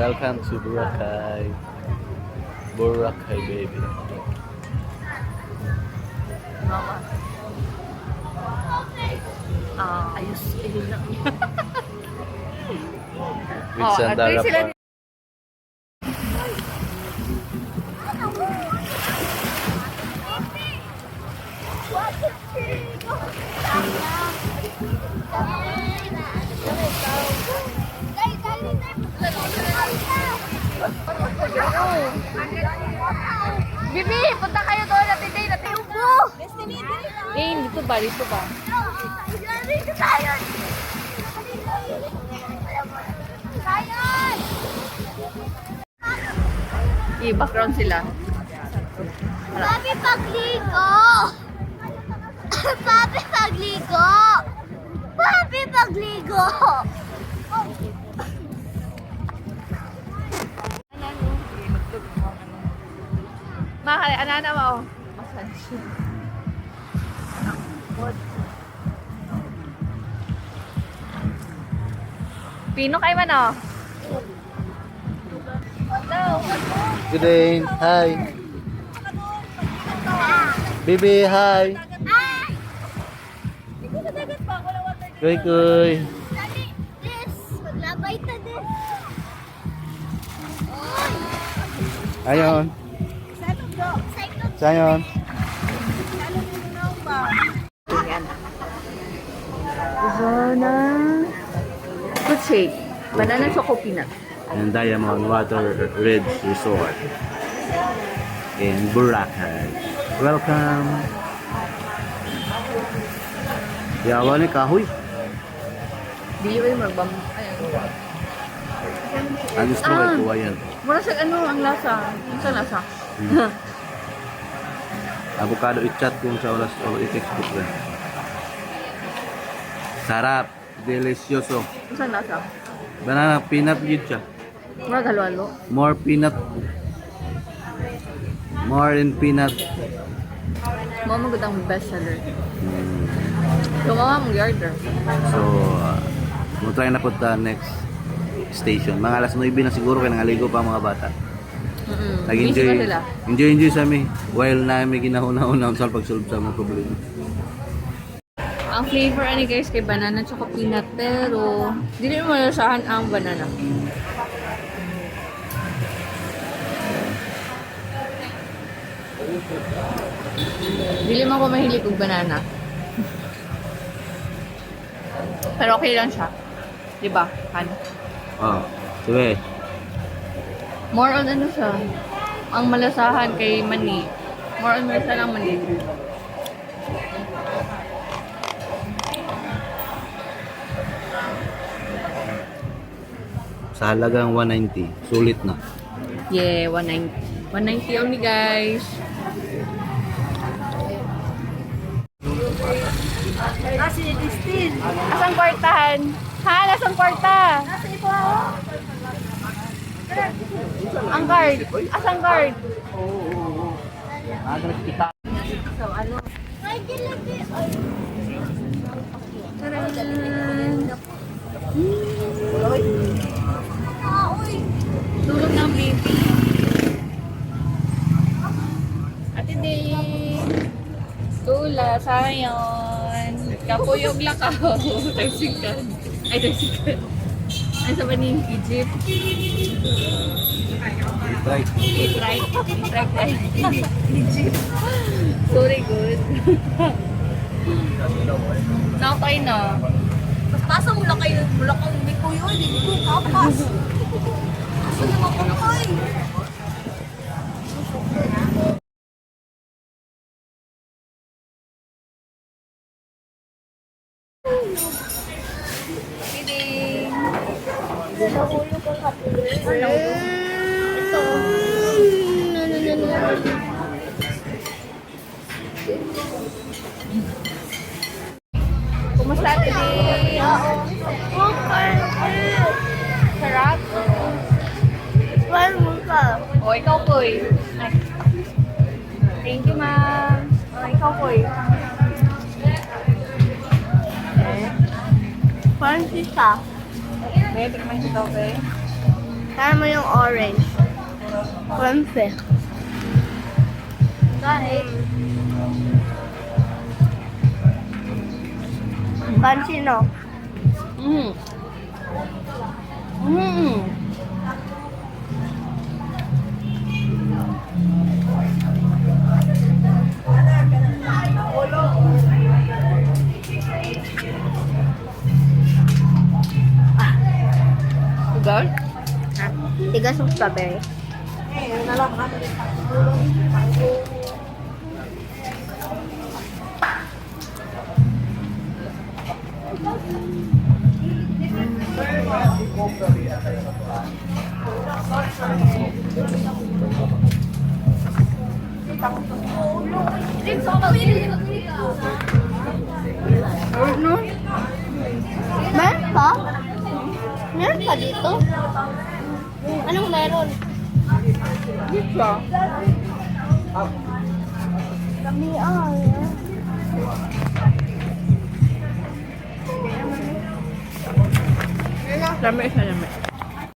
o, libot. Welcome to Boracay. Boracay, baby. Mama. Ah, ayos. Ayun lang. With Oh, Sandara agree sila Park. Bibi, punta kayo doon natin din. Natin upo. Eh, dito ba? Dito ba? I-background sila. Papi pagligo! Papi pagligo! Papi pagligo! Mahal, anana mo. Massage. Pino kay man oh. Good day. Hi. Baby, hi. Kuy, kuy. Ayon. Sayon. Ayan. Banana. Good shake. Banana choco peanut. And Diamond Water Ridge Resort in Boracay. Welcome. Yawa ni kahoy. Ba yung magbam... Ayan. Ang gusto Ah. kay kuha yan. Mura sa ano ang lasa? Ano sa lasa? Avocado i-chat kung sa oras o i-textbook na. Sarap. Delicioso. Ano sa lasa? Banana peanut yun siya. Mura halo-halo. More peanut. More in peanut. Mga magandang bestseller. Mm. Gumawa mong yarder. So, uh, mo try na po ta next station. Mga alas 9 na siguro kaya nangaligo pa ang mga bata. Mm-mm. Nag-enjoy. Busy na sila. Enjoy, enjoy sa mi. While namin ginahuna-una sa pag-solve sa mga problema. Ang flavor ani guys kay banana tsaka peanut pero dili mo malasahan ang banana. Dili man ko mahilig og banana. Pero okay lang siya. 'Di ba? Han. Oh, sige. More on ano siya? Ang malasahan kay mani. More on malasa lang mani. Sa halagang 190. Sulit na. Yeah, 190. 190 only guys. Kasi Christine! Asang kwartahan? Ha? Nasang kwarta? Nasa ipo ako! Ang card. Asang card? Ay, gilagi! Ah, uy! Tulog ng baby. Ate Ding. Tula, sayon. Kapuyog lakaw. Tagsikan. Ay, tagsikan. Ay, sa ni Egypt? Try. I-try. I-try tayo. Egypt. Sorry, good. Nakakay na. Mas pasa mula kayo, mula kayo ni Kuya, hindi ko kapas. Asa naman ko kay? Kidding. Nahulog ka kapatid. Ito. Kumusta, Ate Ding? Sarap? Well, ka. O, ikaw, Koy. Ay. Thank you, ma'am. O, ikaw, Koy. Eh, Parang May tikman kita, okay? Kaya mo yung orange. Kwanse. Kahit. Pansino. Mm. Mm. Gal? Tigas ng strawberry. Ano? Meron pa? Meron pa dito? Meron? Pizza. Kami ay. Lami isa lami.